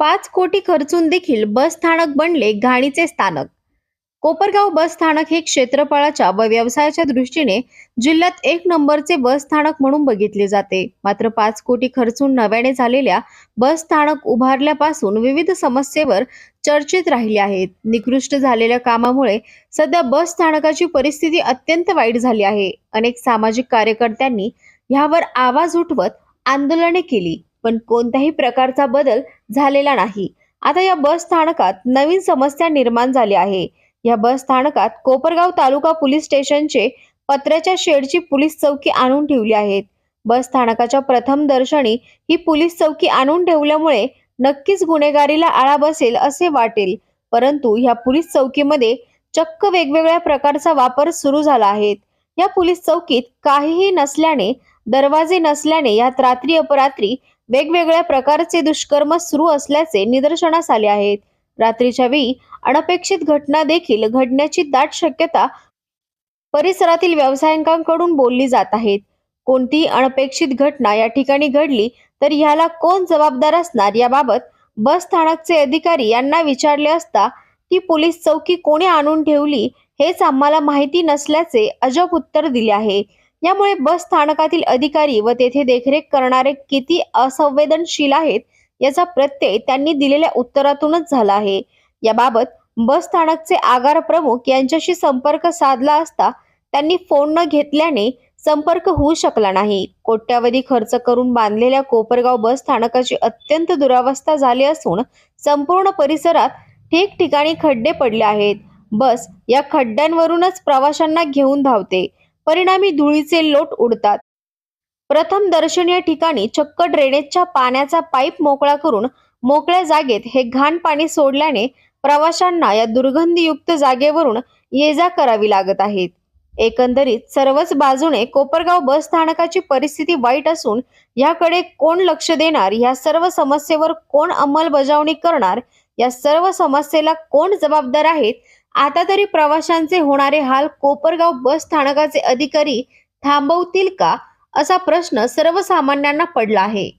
पाच कोटी खर्चून देखील बस स्थानक बनले घाणीचे स्थानक. कोपरगाव बस स्थानक हे क्षेत्रफळाच्या व व्यवसायाच्या दृष्टीने जिल्ह्यात एक नंबरचे बस स्थानक म्हणून बघितले जाते. मात्र पाच कोटी खर्चून नव्याने झालेल्या बस स्थानक उभारल्यापासून विविध समस्येवर चर्चेत राहिले आहेत. निकृष्ट झालेल्या कामामुळे सध्या बस स्थानकाची परिस्थिती अत्यंत वाईट झाली आहे. अनेक सामाजिक कार्यकर्त्यांनी ह्यावर आवाज उठवत आंदोलने केली. पण कोणत्याही प्रकारचा बदल झालेला नाही. आता या बस स्थानकात नवीन समस्या निर्माण झाली आहे. या बस स्थानकात कोपरगाव तालुका पोलीस स्टेशनचे पत्र्याच्या शेडची पोलीस चौकी आणून ठेवली आहेत. बस स्थानकाच्या प्रथम दर्शनी ही पोलीस चौकी आणून ठेवल्यामुळे नक्कीच गुन्हेगारीला आळा बसेल असे वाटेल. परंतु ह्या पोलीस चौकीमध्ये चक्क वेगवेगळ्या प्रकारचा वापर सुरू झाला आहे. या पोलीस चौकीत काहीही नसल्याने दरवाजे नसल्याने यात रात्री अपरात्री वेगवेगळ्या प्रकारचे दुष्कर्म सुरू असल्याचे निदर्शनास आले आहेत. रात्रीच्या वेळी अनपेक्षित घटना देखील घडण्याची दाट शक्यता परिसरातील व्यावसायिकांकडून बोलली जात आहेत. कोणतीही अनपेक्षित घटना या ठिकाणी घडली तर ह्याला कोण जबाबदार असणार याबाबत बस स्थानकचे अधिकारी यांना विचारले असता ती पोलीस चौकी कोणी आणून ठेवली हेच आम्हाला माहिती नसल्याचे अजब उत्तर दिले आहे. यामुळे बस स्थानकातील अधिकारी व तेथे देखरेख करणारे किती असंवेदनशील आहेत याचा प्रत्यय त्यांनी दिलेल्या उत्तरातूनच झाला आहे. याबाबत बस स्थानकचे आगार प्रमुख यांच्याशी संपर्क साधला असता त्यांनी फोन न घेतल्याने संपर्क होऊ शकला नाही. कोट्यावधी खर्च करून बांधलेल्या कोपरगाव बस स्थानकाची अत्यंत दुरावस्था झाली असून संपूर्ण परिसरात ठिकठिकाणी खड्डे पडले आहेत. बस या खड्ड्यांवरूनच प्रवाशांना घेऊन धावते. परिणामी धुळीचे लोट उडतात. प्रथम दर्शनीय ठिकाणी चक्क ड्रेनेजच्या पाण्याचा पाईप मोकळा करून मोकळ्या जागेत हे घाण पाणी सोडल्याने प्रवाशांना या दुर्गंधीयुक्त जागेवरून ये जा करावी लागत आहेत एकंदरीत सर्वच बाजूने कोपरगाव बस स्थानकाची परिस्थिती वाईट असून याकडे कोण लक्ष देणार? या सर्व समस्येवर कोण अंमलबजावणी करणार? या सर्व समस्येला कोण जबाबदार आहेत? आता तरी प्रवाशांचे होणारे हाल कोपरगाव बस स्थानकाचे अधिकारी थांबवतील का असा प्रश्न सर्वसामान्यांना पडला आहे.